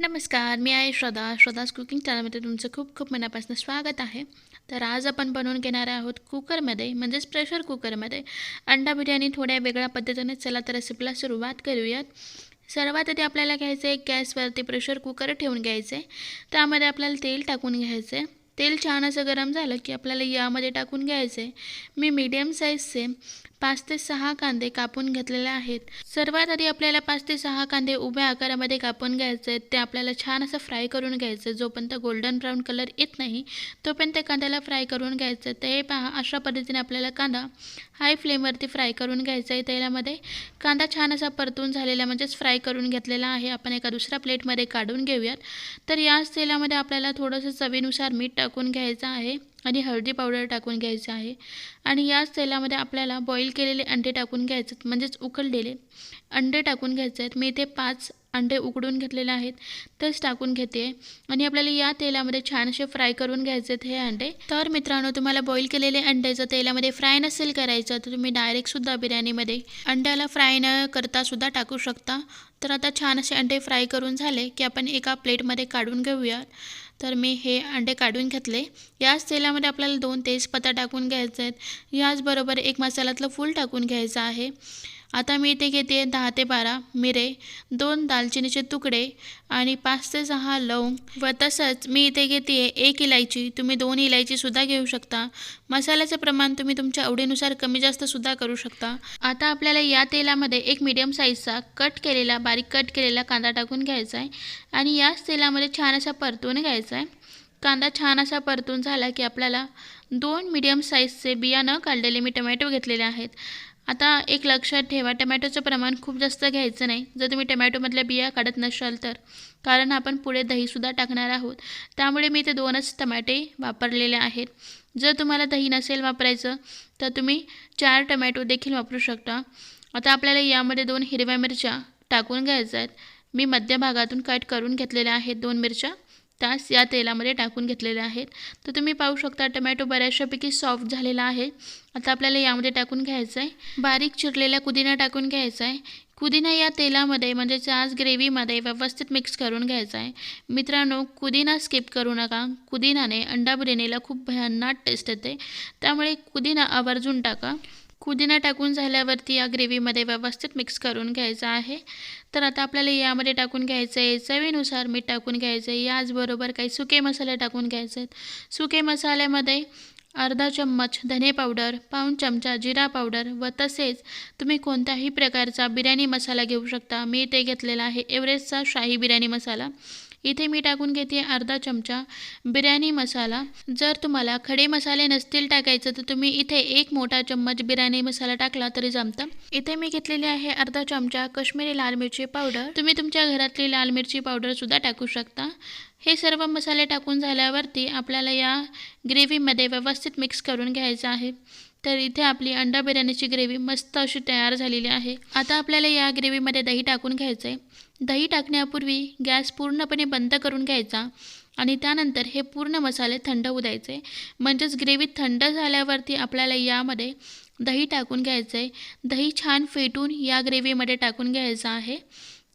नमस्कार मी आहे श्रद्धा. श्रदास कुकिंग चॅनलमध्ये तुमचं खूप खूप मनापासून स्वागत आहे. तर आज आपण बनवून घेणार आहोत कुकरमध्ये म्हणजेच प्रेशर कुकरमध्ये अंडा बिर्याणी थोड्या वेगळ्या पद्धतीने. चला तर रेसिपीला सुरुवात करूयात. सर्वात आधी आपल्याला घ्यायचं आहे गॅसवरती प्रेशर कुकर ठेवून घ्यायचं आहे. त्यामध्ये आपल्याला तेल टाकून घ्यायचं आहे. तेल छान असं गरम झालं की आपल्याला यामध्ये टाकून घ्यायचं. आहे मी मीडियम साईजचे पाच ते सहा कांदे कापून घेतलेले आहेत. सर्वात आधी आपल्याला पाच ते सहा कांदे उभ्या आकारामध्ये कापून घ्यायचे. आहेत ते आपल्याला छान असं फ्राय करून घ्यायचं. जोपर्यंत गोल्डन ब्राऊन कलर येत नाही तोपर्यंत त्या कांद्याला फ्राय करून घ्यायचं. ते पहा अशा पद्धतीने आपल्याला कांदा हाय फ्लेमवरती फ्राय करून घ्यायचा आहे. तेलामध्ये कांदा छान असा परतून झालेला म्हणजेच फ्राय करून घेतलेला आहे. आपण एका दुसऱ्या प्लेटमध्ये काढून घेऊयात. तर याच तेलामध्ये आपल्याला थोडंसं चवीनुसार मीठ टाकून घ्यायचा आहे आणि हळदी पावडर टाकून घ्यायचं आहे. आणि याच तेलामध्ये आपल्याला बॉईल केलेले अंडे टाकून घ्यायचे आहेत म्हणजेच उकळलेले अंडे टाकून घ्यायचे आहेत. मी इथे पाच अंडे उकडून घेतलेले आहेत तेच टाकून घेते. आणि आपल्याला या तेलामध्ये छानसे फ्राय करून घ्यायचे आहेत हे अंडे. तर मित्रांनो तुम्हाला बॉईल केलेले अंडे जर तेलामध्ये फ्राय नसेल करायचं तर तुम्ही डायरेक्टसुद्धा बिर्याणीमध्ये अंड्याला फ्राय न करता सुद्धा टाकू शकता. तर आता छान असे अंडे फ्राय करून झाले की आपण एका प्लेटमध्ये काढून घेऊयात. तर मी हे अंडे काढून घेतले. याच तेलामध्ये आपल्याला दोन तेजपत्ता टाकून घ्यायचे आहेत. याचबरोबर एक मसाल्यातलं फूल टाकून घ्यायचं आहे. आता मी इथे घेते दहा ते बारा मिरे दोन दालचिनीचे तुकडे आणि पाच ते सहा लवंग व तसंच मी इथे घेते एक इलायची. तुम्ही दोन इलायचीसुद्धा घेऊ शकता. मसाल्याचं प्रमाण तुम्ही तुमच्या आवडीनुसार कमी जास्तसुद्धा करू शकता. आता आपल्याला या तेलामध्ये एक मीडियम साईजचा कट केलेला बारीक कट केलेला कांदा टाकून घ्यायचा आहे. आणि याच तेलामध्ये छान असा परतून घ्यायचा आहे कांदा छान असा परतून झाला की आपल्याला दोन मीडियम साईजचे बिया न काढलेले मी टमॅटो घेतलेले आहेत. आता एक लक्षात ठेवा टमॅटोचं प्रमाण खूप जास्त घ्यायचं नाही. जर तुम्ही टमॅटोमधल्या बिया काढत नसाल तर. कारण आपण पुढे दहीसुद्धा टाकणार आहोत. त्यामुळे मी ते दोनच टमॅटे वापरलेले आहेत. जर तुम्हाला दही नसेल वापरायचं तर तुम्ही चार टमॅटो देखील वापरू शकता. आता आपल्याला यामध्ये दोन हिरव्या मिरच्या टाकून घ्यायच्या आहेत मी मध्य भागातून कट करून घेतलेल्या आहेत दोन मिरच्या. त्यास या तेलामध्ये टाकून घेतलेले आहेत. तर तुम्ही पाहू शकता टमॅटो बऱ्याचशापैकी सॉफ्ट झालेला आहे. आता आपल्याला यामध्ये टाकून घ्यायचं आहे बारीक चिरलेला पुदिना टाकून घ्यायचा आहे पुदिना या तेलामध्ये म्हणजेच आज ग्रेव्हीमध्ये व्यवस्थित मिक्स करून घ्यायचा आहे मित्रांनो पुदिना स्किप करू नका. पुदिनाने अंडा बिर्याणीला खूप भयानक टेस्ट येते. त्यामुळे पुदिना आवर्जून टाका. पुदिना टाकून झाल्यावरती या ग्रेव्हीमध्ये व्यवस्थित मिक्स करून घ्यायचं आहे. तर आता आपल्याला यामध्ये टाकून घ्यायचं आहे. चवीनुसार मीठ टाकून घ्यायचं आहे. याचबरोबर काही सुके मसाले टाकून घ्यायचे आहेत. सुके मसाल्यामध्ये अर्धा चम्मच धने पावडर पाऊण चमचा जिरा पावडर व तसेच तुम्ही कोणत्याही प्रकारचा बिर्याणी मसाला घेऊ शकता. मी ते घेतलेला आहे एव्हरेस्टचा शाही बिर्याणी मसाला. इथे मी टाकून घेते अर्धा चमचा बिर्याणी मसाला. जर तुम्हाला खडे मसाले नसतील टाकायचं तर तुम्ही इथे एक मोठा चम्मच बिर्याणी मसाला टाकला तरी जमतं. इथे मी घेतलेली आहे अर्धा चमचा काश्मीरी लाल मिरची पावडर. तुम्ही तुमच्या घरातली लाल मिरची पावडरसुद्धा टाकू शकता. हे सर्व मसाले टाकून झाल्यावरती आपल्याला या ग्रेव्हीमध्ये व्यवस्थित मिक्स करून घ्यायचं आहे. तर इथे आपली अंडा बिर्याणीची ग्रेव्ही मस्त अशी तयार झालेली आहे. आता आपल्याला या ग्रेव्हीमध्ये दही टाकून घ्यायचं आहे दही टाकण्यापूर्वी गॅस पूर्णपणे बंद करून घ्यायचा आणि त्यानंतर हे पूर्ण मसाले थंड होऊ द्यायचे. म्हणजेच ग्रेव्ही थंड झाल्यावरती आपल्याला यामध्ये दही टाकून घ्यायचं आहे दही छान फेटून या ग्रेव्हीमध्ये टाकून घ्यायचं आहे.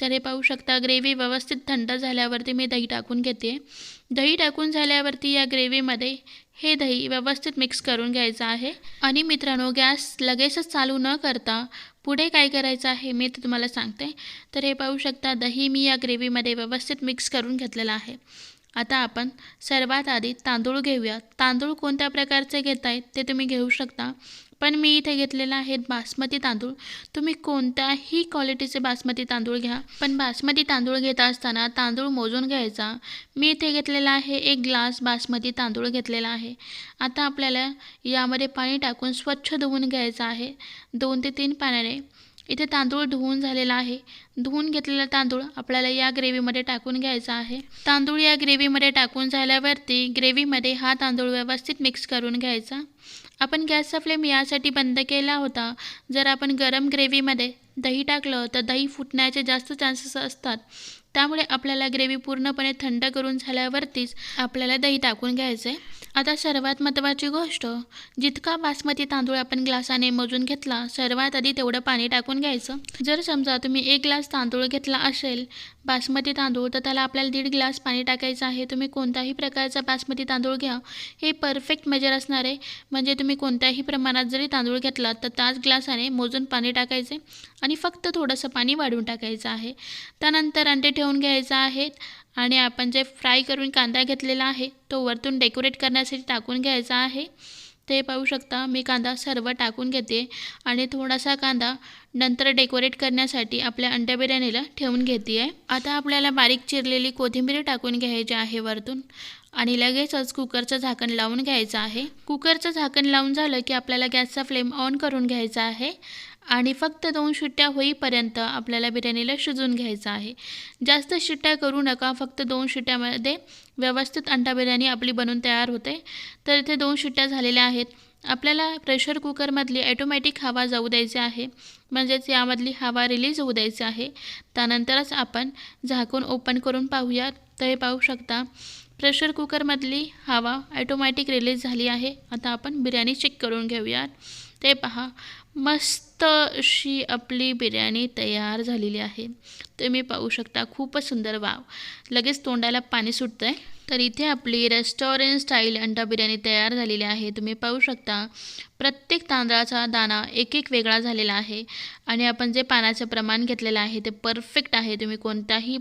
तर हे पाहू शकता ग्रेव्ही व्यवस्थित थंड झाल्यावरती मी दही टाकून घेते. दही टाकून झाल्यावरती या ग्रेव्हीमध्ये हे दही व्यवस्थित मिक्स करून घ्यायचं आहे. आणि मित्रांनो गॅस लगेचच चालू न करता पुढे काय करायचं आहे मी ते तुम्हाला सांगते. तर हे पाहू शकता दही मी या ग्रेव्हीमध्ये व्यवस्थित मिक्स करून घेतलेलं आहे. आता आपण सर्वात आधी तांदूळ घेऊया. तांदूळ कोणत्या प्रकारचे घेत आहेत ते तुम्ही घेऊ शकता. पण मी इथे घेतलेलं आहे बासमती तांदूळ. तुम्ही कोणत्याही क्वालिटीचे बासमती तांदूळ घ्या. पण बासमती तांदूळ घेत असताना तांदूळ मोजून घ्यायचा. मी इथे घेतलेला आहे एक ग्लास बासमती तांदूळ घेतलेला आहे. आता आपल्याला यामध्ये पाणी टाकून स्वच्छ धुवून घ्यायचं आहे. दोन ते तीन पाण्याने इथे तांदूळ धुवून झालेला आहे. धुवून घेतलेला तांदूळ आपल्याला या ग्रेव्हीमध्ये टाकून घ्यायचा आहे. तांदूळ या ग्रेव्हीमध्ये टाकून झाल्यावरती ग्रेव्हीमध्ये हा तांदूळ व्यवस्थित मिक्स करून घ्यायचा. आपण गॅसचा फ्लेम यासाठी बंद केला होता. जर आपण गरम ग्रेव्हीमध्ये दही टाकलं तर दही फुटण्याचे जास्त चान्सेस असतात. त्यामुळे आपल्याला ग्रेव्ही पूर्णपणे थंड करून झाल्यावरतीच आपल्याला दही टाकून घ्यायचं आहे आता सर्वात महत्त्वाची गोष्ट जितका बासमती तांदूळ आपण ग्लासाने मोजून घेतला सर्वात आधी तेवढं पाणी टाकून घ्यायचं. जर समजा तुम्ही एक ग्लास तांदूळ घेतला असेल बासमती तांदूळ तर त्याला आपल्याला दीड ग्लास पाणी टाकायचं आहे. तुम्ही कोणताही प्रकारचा बासमती तांदूळ घ्या. हे परफेक्ट मेजर असणार आहे. म्हणजे तुम्ही कोणत्याही प्रमाणात जरी तांदूळ घेतला तर त्याच ग्लासाने मोजून पाणी टाकायचे आणि फक्त थोडंसं पाणी वाढवून टाकायचं आहे. त्यानंतर अंडे ठेवून घ्यायचं आहेत आणि आपण जे फ्राय करून कांदा घेतलेला आहे तो वरतून डेकोरेट करण्यासाठी टाकून घ्यायचा आहे. ते पाहू शकता. मी कांदा सर्व टाकून घेते आणि थोडासा कांदा नंतर डेकोरेट करण्यासाठी आपल्या अंड्या बिर्याणीला ठेवून घेते आहे आता आपल्याला बारीक चिरलेली कोथिंबीर टाकून घ्यायची आहे वरतून आणि लगेचच कुकरचं झाकण लावून घ्यायचं आहे. कुकरचं झाकण लावून झालं की आपल्याला गॅसचा फ्लेम ऑन करून घ्यायचा आहे. आणि फक्त दोन शिट्ट्या होईपर्यंत आपल्याला बिर्याणीला शिजून घ्यायचं आहे. जास्त शिट्ट्या करू नका फक्त दोन शिट्ट्यामध्ये व्यवस्थित अंडा बिर्याणी आपली बनून तयार होते. तर इथे दोन शिट्ट्या झालेल्या आहेत. आपल्याला प्रेशर कुकरमधली ॲटोमॅटिक हवा जाऊ द्यायची आहे म्हणजेच यामधली हवा रिलीज होऊ द्यायची आहे. त्यानंतरच आपण झाकून ओपन करून पाहूयात. तर हे पाहू शकता प्रेशर कुकरमधली हवा ॲटोमॅटिक रिलीज झाली आहे. आता आपण बिर्याणी चेक करून घेऊयात. ते पहा मस्त अशी आपली बिर्याणी तयार झालेली आहे. तुम्ही पाहू शकता खूपच सुंदर. वाव. लगेच तोंडाला पाणी सुटतं आहे तर इथे आपली रेस्टॉरंट स्टाईल अंडा बिर्याणी तयार झालेली आहे. तुम्ही पाहू शकता प्रत्येक तांदळाचा दाणा एक एक वेगळा झालेला आहे. आणि आपण जे पाण्याचं प्रमाण घेतलेलं आहे ते परफेक्ट आहे. तुम्ही कोणताही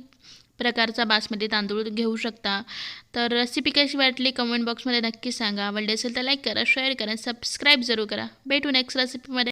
प्रकारचा बासमती तांदूळ घेऊ शकता. तर रेसिपी कशी वाटली कमेंट बॉक्समध्ये नक्की सांगा. आवडली असेल तर लाईक करा शेअर करा सबस्क्राईब जरूर करा. भेटू नेक्स्ट रेसिपीमध्ये